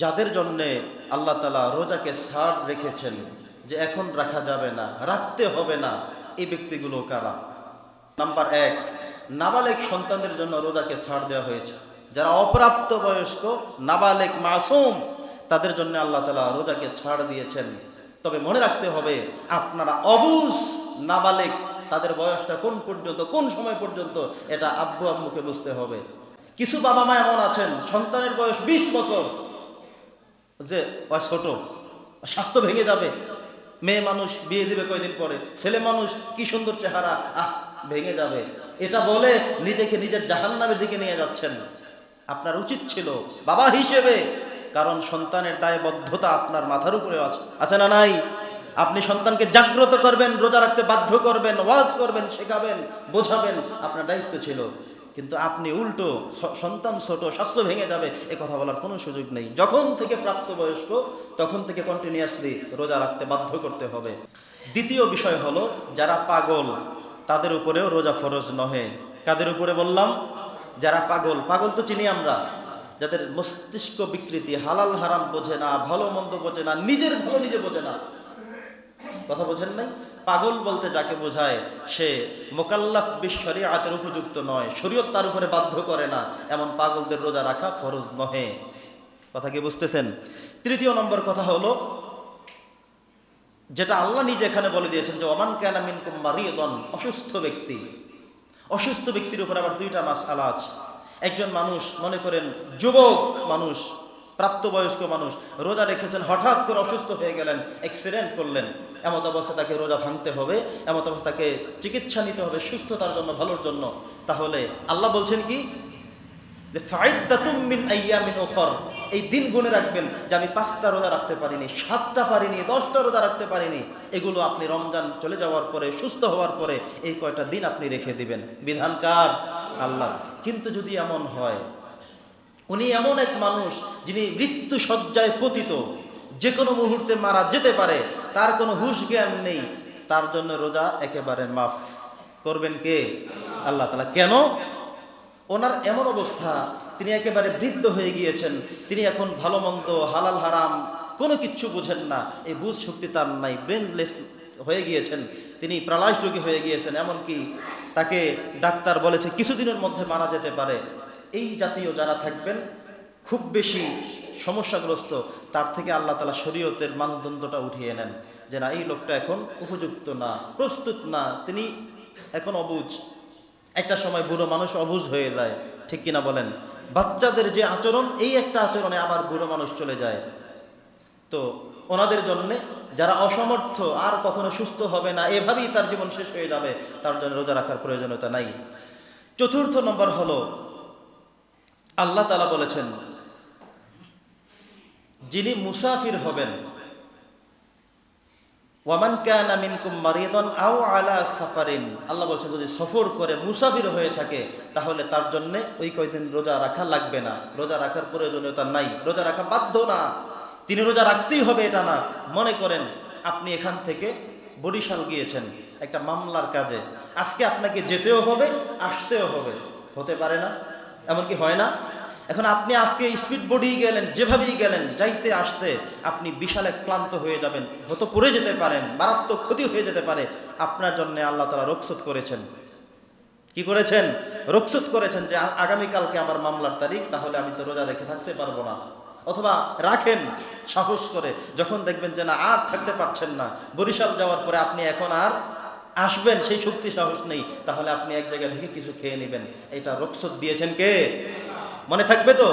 যাদের জন্যে আল্লাহ তালা রোজাকে ছাড় রেখেছেন যে এখন রাখা যাবে না, রাখতে হবে না, এই ব্যক্তিগুলো কারা? নাম্বার এক, নাবালেক সন্তানদের জন্য রোজাকে ছাড় দেওয়া হয়েছে। যারা অপ্রাপ্ত বয়স্ক, নাবালেক মাসুম, তাদের জন্য আল্লাহ তালা রোজাকে ছাড় দিয়েছেন। তবে মনে রাখতে হবে, আপনারা অবুজ নাবালেক, তাদের বয়সটা কোন পর্যন্ত, কোন সময় পর্যন্ত, এটা আব্বু আম্মুকে বুঝতে হবে। কিছু বাবা মা এমন আছেন, সন্তানের বয়স বিশ বছর যে ও ছোট স্বাস্থ্য ভেঙে যাবে। মেয়ে মানুষ বিয়ে দিবে কয়দিন পরে, ছেলে মানুষ কি সুন্দর চেহারা, আহ, ভেঙে যাবে। এটা বলে নিজেকে নিজের জাহান্নামের দিকে নিয়ে যাচ্ছেন। আপনার উচিত ছিল বাবা হিসেবে, কারণ সন্তানের দায়বদ্ধতা আপনার মাথার উপরে আছে আছে না নাই? আপনি সন্তানকে জাগ্রত করবেন, রোজা রাখতে বাধ্য করবেন, ওয়াজ করবেন, শেখাবেন, বোঝাবেন, আপনার দায়িত্ব ছিল। কিন্তু আপনি উল্টো সন্তান ছোট, স্বাস্থ্য ভেঙে যাবে, এ কথা বলার কোনো সুযোগ নেই। যখন থেকে প্রাপ্তবয়স্ক, তখন থেকে কন্টিনিউয়াসলি রোজা রাখতে বাধ্য করতে হবে। দ্বিতীয় বিষয় হলো, যারা পাগল, তাদের উপরেও রোজা ফরজ নহে। কাদের উপরে বললাম? যারা পাগল পাগল তো চিনি আমরা, যাদের মস্তিষ্ক বিকৃতি, হালাল হারাম বোঝে না, ভালো মন্দ বোঝে না, নিজের ভালো নিজে বোঝে না। কথা বোঝেন নাই? পাগল বলতে যাকে বোঝায়, সে মোকাল্লাফ বিশ্বরী আতের উপযুক্ত নয়। শরীয়ত তার উপরে বাধ্য করে না, এমন পাগলদের রোজা রাখা ফরজ নহে। কথা কি বুঝতেছেন? তৃতীয় নম্বর কথা হলো, যেটা আল্লাহ নিজে এখানে বলে দিয়েছেন যে, ওমান ক্যানা মিনকুম মারিয়দন অসুস্থ ব্যক্তি। অসুস্থ ব্যক্তির উপর আবার দুইটা মাস আলাজ। একজন মানুষ, মনে করেন, যুবক মানুষ, প্রাপ্তবয়স্ক মানুষ, রোজা রেখেছেন, হঠাৎ করে অসুস্থ হয়ে গেলেন অ্যাক্সিডেন্ট করলেন। এমত অবস্থা তাকে রোজা ভাঙতে হবে, এমত অবস্থা তাকে চিকিৎসা নিতে হবে, সুস্থতার জন্য, ভালোর জন্য। তাহলে আল্লাহ বলছেন কি? যে এই দিন গুনে রাখবেন যে আমি পাঁচটা রোজা রাখতে পারিনি, সাতটা পারিনি, দশটা রোজা রাখতে পারিনি। এগুলো আপনি রমজান চলে যাওয়ার পরে, সুস্থ হওয়ার পরে এই কয়টা দিন আপনি রেখে দিবেন। বিধানকার আল্লাহ। কিন্তু যদি এমন হয়, উনি এমন এক মানুষ যিনি মৃত্যু সজ্জায় পতিত যে কোনো মুহূর্তে মারা যেতে পারে তার কোনো হুশ জ্ঞান নেই, তার জন্য রোজা একেবারে মাফ। করবেন কে? আল্লাহ তালা কেন? ওনার এমন অবস্থা, তিনি একেবারে বৃদ্ধ হয়ে গিয়েছেন, তিনি এখন ভালো মন্দ, হালাল হারাম, কোনো কিচ্ছু বুঝেন না, এই বুঝ শক্তি তার নাই ব্রেনলেস হয়ে গিয়েছেন, তিনি প্রালাশ যোগী হয়ে গিয়েছেন, এমনকি তাকে ডাক্তার বলেছে, কিছুদিনের মধ্যে মারা যেতে পারে। এই জাতীয় যারা থাকবেন, খুব বেশি সমস্যাগ্রস্ত, তার থেকে আল্লাহ তালা শরীয়তের মানদণ্ডটা উঠিয়ে নেন যে, না, এই লোকটা এখন উপযুক্ত না, প্রস্তুত না, তিনি এখন অবুজ। একটা সময় বুড়ো মানুষ অবুজ হয়ে যায়, ঠিক কিনা বলেন? বাচ্চাদের যে আচরণ, এই একটা আচরণে আবার বুড়ো মানুষ চলে যায়। তো ওনাদের জন্যে যারা অসমর্থ, আর কখনো সুস্থ হবে না, এভাবেই তার জীবন শেষ হয়ে যাবে, তার জন্য রোজা রাখার প্রয়োজনীয়তা নাই। চতুর্থ নম্বর হলো, আল্লাহ তালা বলেছেন যিনি মুসাফির হবেন। ওয়ামান কানা মিনকুম মারিদান আও আলা সাফারিন। আল্লাহ বলছেন, যদি সফর করে মুসাফির হয়ে থাকে, তাহলে তার জন্য ওই কয়দিন রোজা রাখা লাগবে না। রোজা রাখার প্রয়োজনীয়তা নাই। রোজা রাখা বাধ্য না। তিনি রোজা রাখতেই হবে, এটা না। মনে করেন, আপনি এখান থেকে বরিশাল গিয়েছেন, একটা মামলার কাজে। আজকে আপনাকে যেতেও হবে, আসতেও হবে। হতে পারে না। এমনকি হয় না। এখন আপনি আজকে স্পিড বোর্ডেই গেলেন, যেভাবেই গেলেন, যাইতে আসতে আপনি বিশাল এক ক্লান্ত হয়ে যাবেন, হতো পড়ে যেতে পারেন, মারাত্মক ক্ষতি হয়ে যেতে পারে। আপনার জন্য আল্লাহ তালা রক্ষত করেছেন। কি করেছেন? রক্ষত করেছেন যে আগামীকালকে আমার মামলার তারিখ, তাহলে আমি তো রোজা রেখে থাকতে পারব না। অথবা রাখেন, সাহস করে, যখন দেখবেন যে, না, আর থাকতে পারছেন না। বরিশাল যাওয়ার পরে আপনি এখন আর আসবেন, সেই শক্তি সাহস নেই। তাহলে আপনি এক জায়গায় ঢুকে কিছু খেয়ে নেবেন। এটা রক্ষত দিয়েছেন কে? মনে থাকবে তো?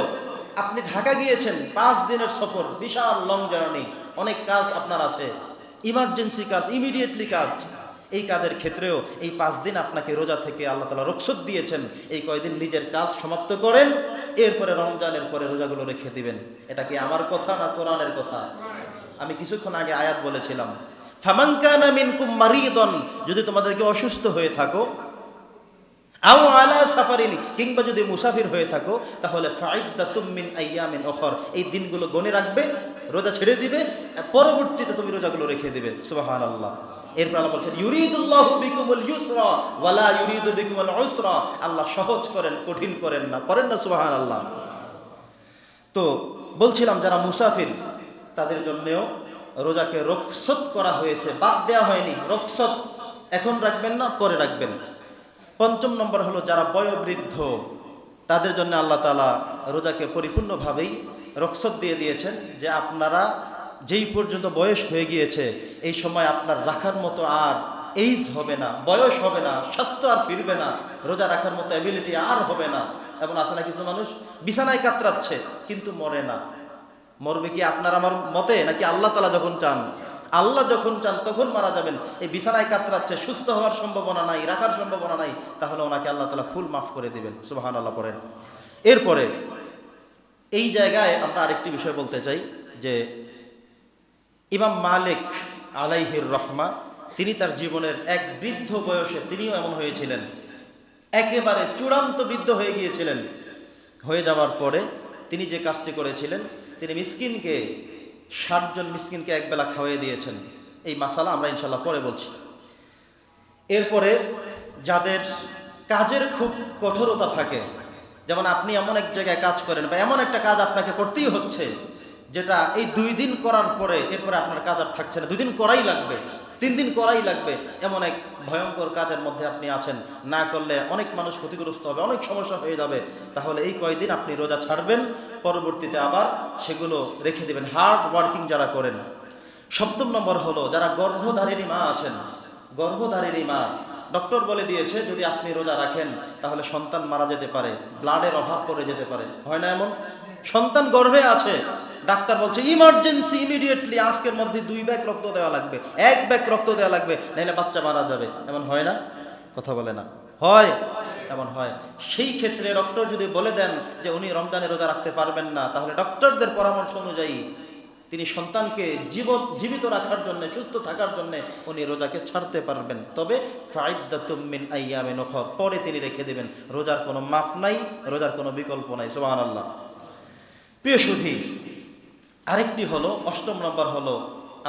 আপনি ঢাকা গিয়েছেন, পাঁচ দিনের সফর, বিশাল লং জার্নি অনেক কাজ আপনার আছে। ইমার্জেন্সি কাজ ইমিডিয়েটলি কাজ। এই কাজের ক্ষেত্রেও এই পাঁচ দিন আপনাকে রোজা থেকে আল্লাহ তালা রক্ষত দিয়েছেন। এই কয়দিন নিজের কাজ সমাপ্ত করেন, এরপরে রমজানের পরে রোজাগুলো রেখে দিবেন। এটা কি আমার কথা না কোরআনের কথা? আমি কিছুক্ষণ আগে আয়াত বলেছিলাম ফামাঙ্কানা মিনকুম মারিদন যদি তোমাদেরকে অসুস্থ হয়ে থাকো আও আলা সাফারিনি, কিংবা যদি মুসাফির হয়ে থাকো, তাহলে ফাইদ্দাতুম মিন আইয়ামিন ওখর এই দিনগুলো গনে রাখবে, রোজা ছেড়ে দিবে পরবর্তীতে তুমি রোজাগুলো রেখে দিবে। সুবহানাল্লাহ। এরপর আল্লাহ বলছেন, ইউরিদুল্লাহু বিকুমুল ইউসরা ওয়ালা ইউরিদু বিকুমুল উসরা। আল্লাহ সহজ করেন, কঠিন করেন না করেন না, সুবহানাল্লাহ। তো বলছিলাম, যারা মুসাফির, তাদের জন্যেও রোজাকে রক্ষত করা হয়েছে, বাদ দেওয়া হয়নি রক্ষত এখন রাখবেন না, পরে রাখবেন। পঞ্চম নম্বর হলো যারা বয়োবৃদ্ধ, তাদের জন্য আল্লাহ তালা রোজাকে পরিপূর্ণভাবেই রক্ষত দিয়ে দিয়েছেন যে আপনারা যেই পর্যন্ত বয়স হয়ে গিয়েছে, এই সময় আপনার রাখার মতো আর এইজ হবে না, বয়স হবে না, স্বাস্থ্য আর ফিরবে না, রোজা রাখার মতো অ্যাবিলিটি আর হবে না। এমন আছে না কিছু মানুষ? বিছানায় কাতরাচ্ছে, কিন্তু মরে না। মরবে কি আপনার আমার মতে, নাকি আল্লাহ তালা যখন চান আল্লাহ যখন চান তখন মারা যাবেন। এই বিছানায় কাতরাচ্ছে, সুস্থ হওয়ার সম্ভাবনা নাই, রাখার সম্ভাবনা নাই, তাহলে ওনাকে আল্লাহ তালা ফুল মাফ করে দিবেন। সুবাহান আল্লাহ পড়েন। এরপরে এই জায়গায় আমরা আরেকটি বিষয় বলতে চাই, যে ইমাম মালিক আলাইহির রহমা, তিনি তার জীবনের এক বৃদ্ধ বয়সে তিনিও এমন হয়েছিলেন। একেবারে চূড়ান্ত বৃদ্ধ হয়ে গিয়েছিলেন। হয়ে যাওয়ার পরে তিনি যে কাজটি করেছিলেন, তিনি মিসকিনকে ষাটজন মিসকিনকে একবেলা খাওয়াই দিয়েছেন। এই মাসালা আমরা ইনশাল্লাহ পরে বলছি। এরপরে যাদের কাজের খুব কঠোরতা থাকে, যেমন আপনি এমন এক জায়গায় কাজ করেন বা এমন একটা কাজ আপনাকে করতেই হচ্ছে, যেটা এই দুই দিন করার পরে এরপরে আপনার কাজ আর থাকছে না, দুই দিন করাই লাগবে। তিন দিন করাই লাগবে। এমন এক ভয়ঙ্কর কাজের মধ্যে আপনি আছেন। না করলে অনেক মানুষ ক্ষতিগ্রস্ত হবে, অনেক সমস্যা হয়ে যাবে। তাহলে এই কয়দিন আপনি রোজা ছাড়বেন, পরবর্তীতে আবার সেগুলো রেখে দেবেন। হার্ড ওয়ার্কিং যারা করেন। সপ্তম নম্বর হলো, যারা গর্ভধারিণী মা আছেন, গর্ভধারিণী মা ডক্টর বলে দিয়েছে, যদি আপনি রোজা রাখেন, তাহলে সন্তান মারা যেতে পারে ব্লাডের অভাব পড়ে যেতে পারে। হয় না এমন? সন্তান গর্ভে আছে। ডাক্তার বলছে ইমার্জেন্সি ইমিডিয়েটলি আজকের মধ্যে দুই ব্যাগ রক্ত দেওয়া লাগবে। এক ব্যাগ রক্ত দেওয়া লাগবে নাহলে বাচ্চা মারা যাবে। এমন হয় না? কথা বলে না। হয়, এমন হয়। সেই ক্ষেত্রে ডক্টর যদি বলে দেন যে, উনি রমজানে রোজা রাখতে পারবেন না, তাহলে ডক্টরদের পরামর্শ অনুযায়ী তিনি সন্তানকে জীব, জীবিত রাখার জন্য, সুস্থ থাকার জন্য উনি রোজাকে ছাড়তে পারবেন। তবে ফাইদাতুমিন আইয়ামে নখর পরে তিনি রেখে দেবেন। রোজার কোনো মাফ নাই, রোজার কোনো বিকল্প নাই। সোহান আল্লাহ প্রিয় সুধী আরেকটি হলো, অষ্টম নম্বর হলো,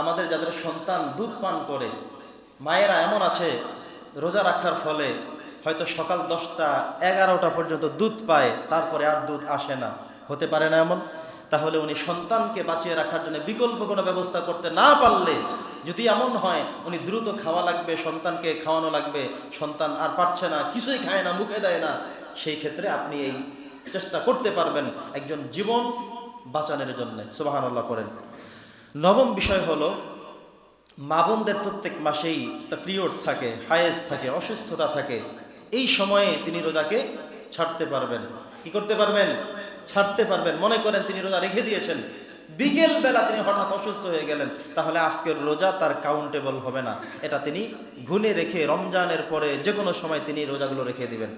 আমাদের যাদের সন্তান দুধ পান করে, মায়েরা এমন আছে, রোজা রাখার ফলে হয়তো সকাল দশটা, এগারোটা পর্যন্ত দুধ পায়, তারপরে আর দুধ আসে না। হতে পারে না এমন? তাহলে উনি সন্তানকে বাঁচিয়ে রাখার জন্য বিকল্প কোনো ব্যবস্থা করতে না পারলে, যদি এমন হয়, উনি দ্রুত খাওয়া লাগবে, সন্তানকে খাওয়ানো লাগবে, সন্তান আর পারছে না, কিছুই খায় না, মুখে দেয় না, সেই ক্ষেত্রে আপনি এই চেষ্টা করতে পারবেন। একজন জীবন বাঁচানোর জন্য সুবাহান্লাহ করেন নবম বিষয় হলো, মা বোনদের প্রত্যেক মাসেই একটা পিরিয়ড থাকে হায়েস থাকে, অসুস্থতা থাকে। এই সময়ে তিনি রোজাকে ছাড়তে পারবেন। কি করতে পারবেন? ছাড়তে পারবেন। মনে করেন তিনি রোজা রেখে দিয়েছেন। বিকেল বেলা তিনি হঠাৎ অসুস্থ হয়ে গেলেন। তাহলে আজকের রোজা তার কাউন্টেবল হবে না। এটা তিনি গুনে রেখে রমজানের পরে যে কোনো সময় তিনি রোজাগুলো রেখে দিবেন।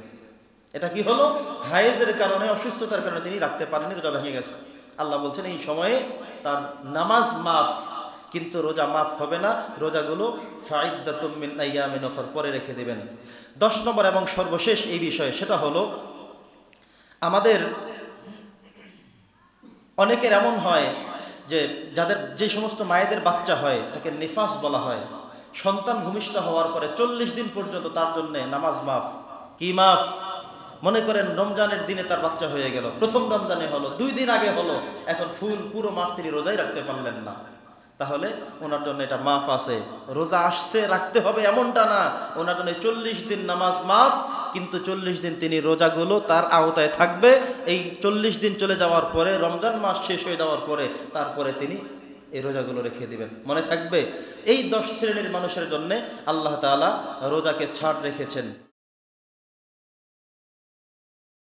এটা কি হলো? হায়েজের কারণে, অসুস্থতার কারণে তিনি রাখতে পারেনি রোজা ভেঙে গেছে। আল্লাহ বলছেন, এই সময়ে তার নামাজ মাফ, কিন্তু রোজা মাফ হবে না। রোজাগুলো পরে রেখে দেবেন। দশ নম্বর এবং সর্বশেষ এই বিষয়ে, সেটা হলো, আমাদের অনেকের এমন হয় যে, যাদের যে সমস্ত মায়েদের বাচ্চা হয়, তাকে নিফাস বলা হয়। সন্তান ভূমিষ্ঠ হওয়ার পরে চল্লিশ দিন পর্যন্ত তার জন্য নামাজ মাফ। কি মাফ? মনে করেন রমজানের দিনে তার বাচ্চা হয়ে গেল। প্রথম রমজানে হলো, দুই দিন আগে হলো। এখন ফুল পুরো মাঠ তিনি রোজাই রাখতে পারলেন না। তাহলে ওনার জন্য এটা মাফ আছে। রোজা আসছে, রাখতে হবে এমনটা না। ওনার জন্য চল্লিশ দিন নামাজ মাফ, কিন্তু চল্লিশ দিন তিনি রোজাগুলো তার আওতায় থাকবে। এই চল্লিশ দিন চলে যাওয়ার পরে, রমজান মাস শেষ হয়ে যাওয়ার পরে, তারপরে তিনি এই রোজাগুলো রেখে দিবেন। মনে থাকবে? এই দশ শ্রেণির মানুষের জন্য আল্লাহ তাআলা রোজাকে ছাড় রেখেছেন।